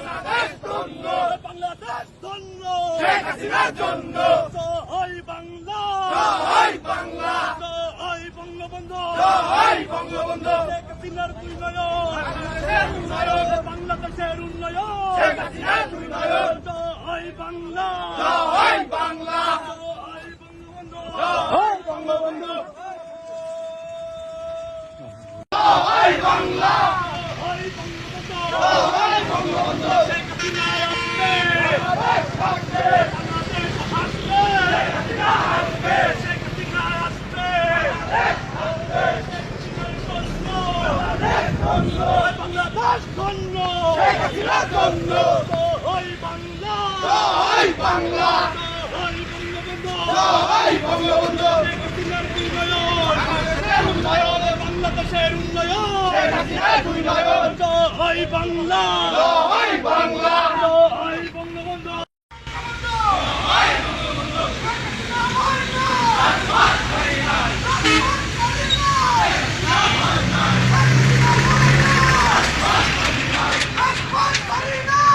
বাংলাদেশ ধন্য। বাংলাদেশ ধন্য। শেখ হাসিনার জন্য। জয় বাংলা। জয় বাংলা। জয় বঙ্গবন্ধু। জয় বঙ্গবন্ধু। শেখ হাসিনার উন্নয়ন বাংলাদেশের উন্নয়ন। শেখ হাসিনার উন্নয়ন জয় বাংলা। জয় বাংলা। জয় বঙ্গবন্ধু। জয় বঙ্গবন্ধু। জয় বাংলা। জয় বঙ্গবন্ধু। ধন্য। শেখ হাসিনার জন্য জয় বাংলা। জয় বাংলা। জয় বঙ্গবন্ধু। জয় বঙ্গবন্ধু। শেখ হাসিনার উন্নয়ন। বাংলাদেশের উন্নয়ন বাংলাদেশের উন্নয়ন। শেখ হাসিনার উন্নয়ন। জয় বাংলা। জয় বাংলা।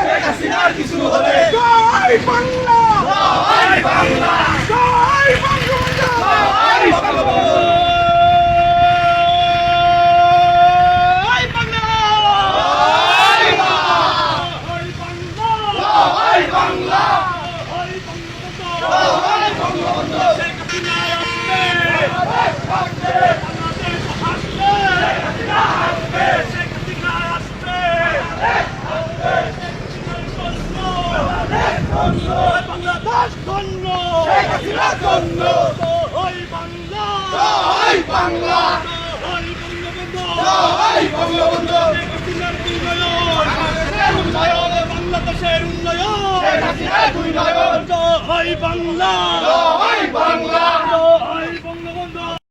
শেখ হাসিনার কিছু হলে জয় বাংলা জয় বাংলা জয় বঙ্গবন্ধু জয় বঙ্গবন্ধু জয় বাংলা জয় বাংলা জয় বাংলা জয় বাংলা জয় বঙ্গবন্ধু জয় বঙ্গবন্ধু শেখ হাসিনা আসবে থাকবে বাংলাদেশ আসবে শেখ হাসিনা আসবে ধন্য শেখ হাসিনার জন্য। জয় বাংলা। জয় বাংলা। জয় বঙ্গবন্ধু। জয় বঙ্গবন্ধু। শেখ হাসিনার উন্নয়ন বাংলাদেশের উন্নয়ন বাংলাদেশের উন্নয়ন। শেখ হাসিনার উন্নয়ন জয় বাংলা। জয় বাংলা।